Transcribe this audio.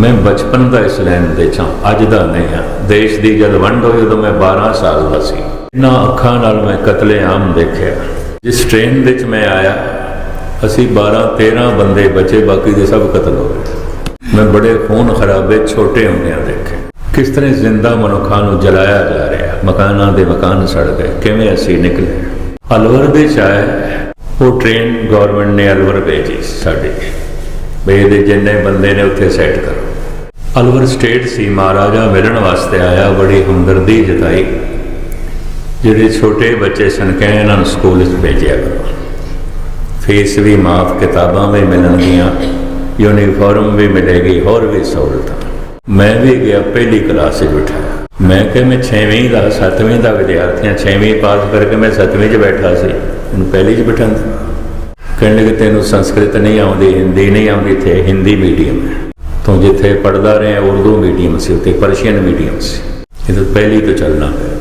ਮੈਂ ਬਚਪਨ ਦਾ ਇਸ ਲੈਣ ਦੇ ਚਾਂ ਅੱਜ ਦਾ ਨਹੀਂ ਆ ਦੇਸ਼ ਦੀ ਜਦ ਵੰਡ ਹੋਈ, ਉਦੋਂ ਮੈਂ 12 ਸਾਲ ਦਾ ਸੀ। ਇਹਨਾਂ ਅੱਖਾਂ ਨਾਲ ਮੈਂ ਕਤਲੇਆਮ ਦੇਖਿਆ। ਜਿਸ ਟ੍ਰੇਨ ਵਿੱਚ ਮੈਂ ਆਇਆ, ਅਸੀਂ 12 13 ਬੰਦੇ ਬਚੇ, ਬਾਕੀ ਦੇ ਸਭ ਕਤਲ ਹੋ ਗਏ। ਮੈਂ ਬੜੇ ਖੂਨ ਖਰਾਬੇ, ਛੋਟੇ ਹੁੰਦਿਆਂ ਦੇਖੇ। ਕਿਸ ਤਰ੍ਹਾਂ ਜ਼ਿੰਦਾ ਮਨੁੱਖਾਂ ਨੂੰ ਜਲਾਇਆ ਜਾ ਰਿਹਾ। ਮਕਾਨਾਂ ਦੇ ਮਕਾਨ ਸੜ ਗਏ। ਕਿਵੇਂ ਅਸੀਂ ਨਿਕਲੇ? ਅਲਵਰ ਦੇ ਚਾਏ ਉਹ ਟ੍ਰੇਨ ਗਵਰਨਮੈਂਟ ਨੇ ਅਲਵਰ ਭੇਜੀ ਸਾਡੇ। ਬਈ ਇਹਦੇ ਜਿੰਨੇ ਬੰਦੇ ਨੇ ਉੱਥੇ ਸੈੱਟ ਕਰੋ। ਅਲਵਰ ਸਟੇਟ ਸੀ, ਮਹਾਰਾਜਾ ਮਿਲਣ ਵਾਸਤੇ ਆਇਆ, ਬੜੀ ਹਮਦਰਦੀ ਜਤਾਈ। ਜਿਹੜੇ ਛੋਟੇ ਬੱਚੇ ਸਨ, ਕਹੇ ਇਹਨਾਂ ਨੂੰ ਸਕੂਲ ਵਿੱਚ ਭੇਜਿਆ ਕਰੋ। ਫੀਸ ਵੀ ਮਾਫ, ਕਿਤਾਬਾਂ ਵੀ ਮਿਲਣਗੀਆਂ, ਯੂਨੀਫਾਰਮ ਵੀ ਮਿਲੇਗੀ, ਹੋਰ ਵੀ ਸਹੂਲਤਾਂ। ਮੈਂ ਵੀ ਗਿਆ, ਪਹਿਲੀ ਕਲਾਸ ਵਿੱਚ ਬਿਠਾਇਆ ਮੈਂ ਕਿ ਮੈਂ 6ਵੀਂ ਦਾ 7ਵੀਂ ਦਾ ਵਿਦਿਆਰਥੀਆਂ 6ਵੀਂ ਪਾਸ ਕਰਕੇ ਮੈਂ 7ਵੀਂ 'ਚ ਬੈਠਾ ਸੀ। ਹੁਣ ਪਹਿਲੀ 'ਚ ਬਿਠਾਉਂਦਾ ਕਹਿੰਦੇ ਕਿ ਤੈਨੂੰ ਸੰਸਕ੍ਰਿਤ ਨਹੀਂ ਆਉਂਦੀ, ਹਿੰਦੀ ਨਹੀਂ ਆਉਂਦੀ ਤੇ ਹਿੰਦੀ ਮੀਡੀਅਮ ਹੈ। ਤੂੰ ਜਿੱਥੇ ਪੜਦਾ ਰਿਹਾ, ਉਰਦੂ ਮੀਡੀਅਮ ਸੀ ਉੱਤੇ ਪਰਸ਼ੀਅਨ ਮੀਡੀਅਮ ਸੀ। ਇਹ ਤਾਂ ਪਹਿਲੀ ਤੋਂ ਚੱਲਣਾ ਪਿਆ।